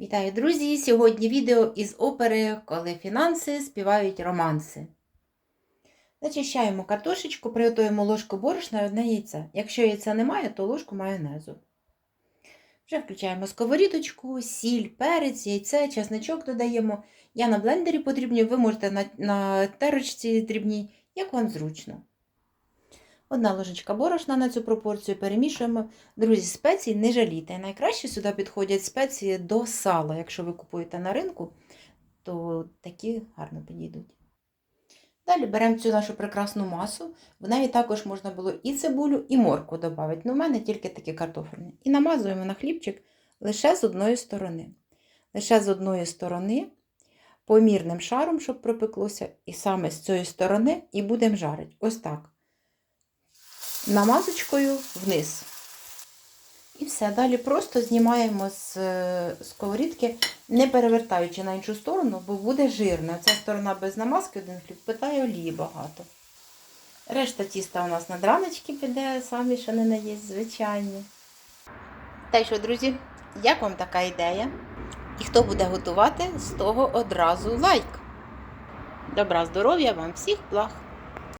Вітаю, друзі! Сьогодні відео із опери Коли фінанси співають романси. Зачищаємо картошечку, приготуємо ложку борошна і одне яйце. Якщо яйця немає, то ложку майонезу. Вже включаємо сковорідочку, сіль, перець, яйце, чесничок додаємо. Я на блендері подрібню, ви можете на, на терочці дрібній, як вам зручно. Одна ложечка борошна на цю пропорцію перемішуємо. Друзі, спеції не жалійте. Найкраще сюди підходять спеції до сала. Якщо ви купуєте на ринку, то такі гарно підійдуть. Далі беремо цю нашу прекрасну масу. В неї також можна було і цибулю, і морку додати. Ну, в мене тільки такі картофельні. І намазуємо на хлібчик лише з одної сторони. Лише з одної сторони, помірним шаром, щоб пропеклося, і саме з цієї сторони і будемо жарити. Ось так намазочкою вниз. І все. Далі просто знімаємо з е, сковорідки, не перевертаючи на іншу сторону, бо буде жирно. Ця сторона без намазки, один хліб, питає олії багато. Решта тіста у нас на драночки піде, самі ще не наїсть, звичайні. Та й що, друзі, як вам така ідея? І хто буде готувати, з того одразу лайк. Добра здоров'я вам всіх благ!